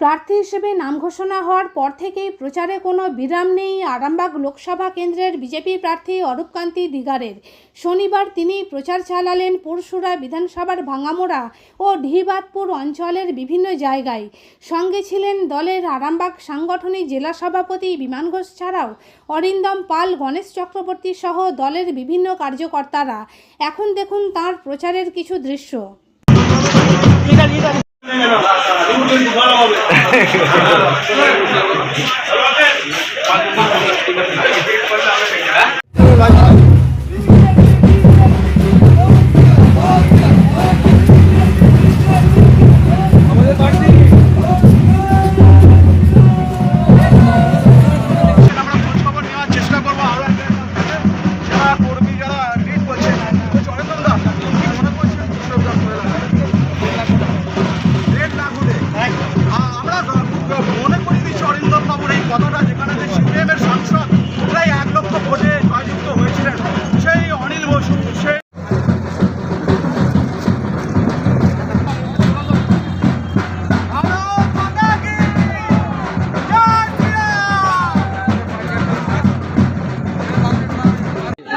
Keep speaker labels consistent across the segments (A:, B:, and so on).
A: প্রার্থী হিসেবে নাম ঘোষণা হওয়ার পর থেকেই প্রচারে কোনো বিরাম নেই আরামবাগ লোকসভা কেন্দ্রের বিজেপি প্রার্থী অরূপকান্তি দিগারের। শনিবার তিনি প্রচার চালালেন পরশুরা বিধানসভার ভাঙামোড়া ও ঢিবাতপুর অঞ্চলের বিভিন্ন জায়গায়। সঙ্গে ছিলেন দলের আরামবাগ সাংগঠনিক জেলা সভাপতি বিমান ঘোষ ছাড়াও অরিন্দম পাল, গণেশ চক্রবর্তী সহ দলের বিভিন্ন কার্যকর্তারা। এখন দেখুন তার প্রচারের কিছু দৃশ্য।
B: আমরা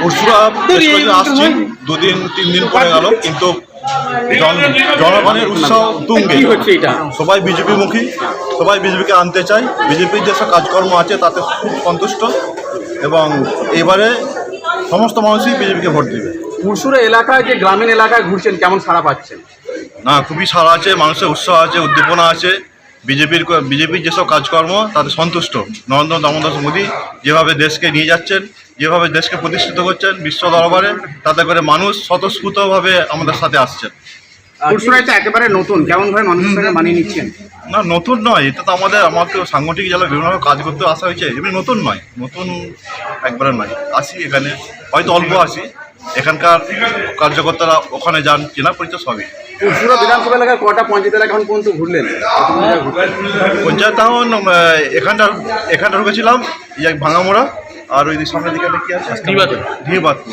C: পরশুরা বৃহস্পতিবার আসছি দুদিন তিন দিন পরে গেল কিন্তু জনগণের উৎসাহ তুঙ্গে।
D: হচ্ছে এটা?
C: সবাই বিজেপি মুখী সবাই বিজেপিকে আনতে চায়। বিজেপির যেসব কাজকর্ম আছে তাতে খুব সন্তুষ্ট। এবং এবারে সমস্ত মানুষই বিজেপিকে ভোট দেবে।
D: পুরসুরা এলাকায় যে গ্রামীণ এলাকায় ঘুরছেন কেমন সাড়া পাচ্ছেন?
C: না খুবই সারা আছে মানুষের উৎসাহ আছে উদ্দীপনা আছে। বিজেপির বিজেপির যেসব কাজকর্ম তাতে সন্তুষ্ট। নরেন্দ্র দামোদর মোদী যেভাবে দেশকে নিয়ে যাচ্ছেন যেভাবে দেশকে প্রতিষ্ঠিত করছেন বিশ্ব দরবারে তাতে করে মানুষ স্বতঃস্ফূর্তভাবে আমাদের সাথে আসছেন।
D: তো একেবারে নতুন কেমন ভাবে মানুষের সঙ্গে মানিয়ে নিচ্ছেন?
C: না নতুন নয় এটা তো আমাদের আমাকে সাংগঠনিক জেলা বিভিন্নভাবে কাজ করতে আসা হয়েছে এমনি নতুন নয় নতুন একবারে নয়। আসি এখানে হয়তো অল্প আসি এখানকার কার্যকর্তারা ওখানে যান চেনা পরিচয় সবই।
D: পুরসুরা বিধানসভা কটা পঞ্চায়েত এখন পর্যন্ত ঘুরলেন?
C: পঞ্চায়েত টাউন এখানটা এখানটা ঢুকেছিলাম ভাঙামোড়া। আর ওই দিকে সামনের দিকে একটা কি আছে?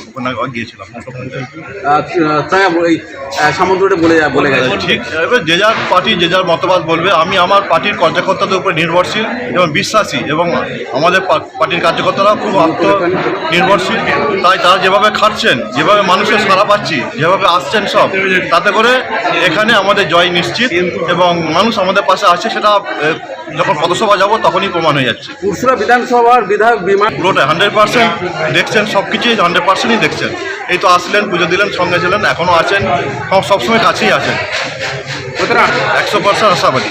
C: ওখানে গিয়েছিলাম
D: বলে বলে গেছে।
C: ঠিক। এবার যে যার পার্টি যে যার মতবাদ বলবে আমি আমার পার্টির কার্যকর্তাদের উপর নির্ভরশীল এবং বিশ্বাসী এবং আমাদের পার্টির কার্যকর্তারা খুব আত্মনির্ভরশীল। তাই তারা যেভাবে খাটছেন যেভাবে মানুষের সারা পাচ্ছি যেভাবে আসছেন সব তাতে করে এখানে আমাদের জয় নিশ্চিত এবং মানুষ আমাদের পাশে আছে সেটা যখন পদসভা যাব তখনই প্রমাণ হয়ে যাচ্ছে।
D: পুরসুরা বিধানসভার বিধায়ক বিমান
C: পুরোটা হান্ড্রেড পার্সেন্ট দেখছেন সব কিছুই হান্ড্রেড পার্সেন্টই দেখছেন। এই তো আসলেন পুজো দিলেন সঙ্গে ছিলেন এখনও আছেন সব সবসময় কাছেই আছেন। একশো পার্সেন্ট আশাবাদী।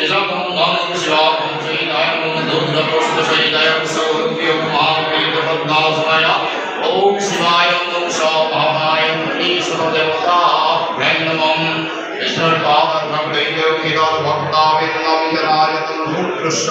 E: ऋषभं धनुष्याभं शयितायं दुर्गपुष्पशयितायं सौभ्यं मामेकपद्मासनाय ॐ शिवाय वंशापाहाय ईश्वरदेवताभ्यं नमः ईश्वरपादभक्तैः भक्ताभिन्नं विराजतं कृष्ण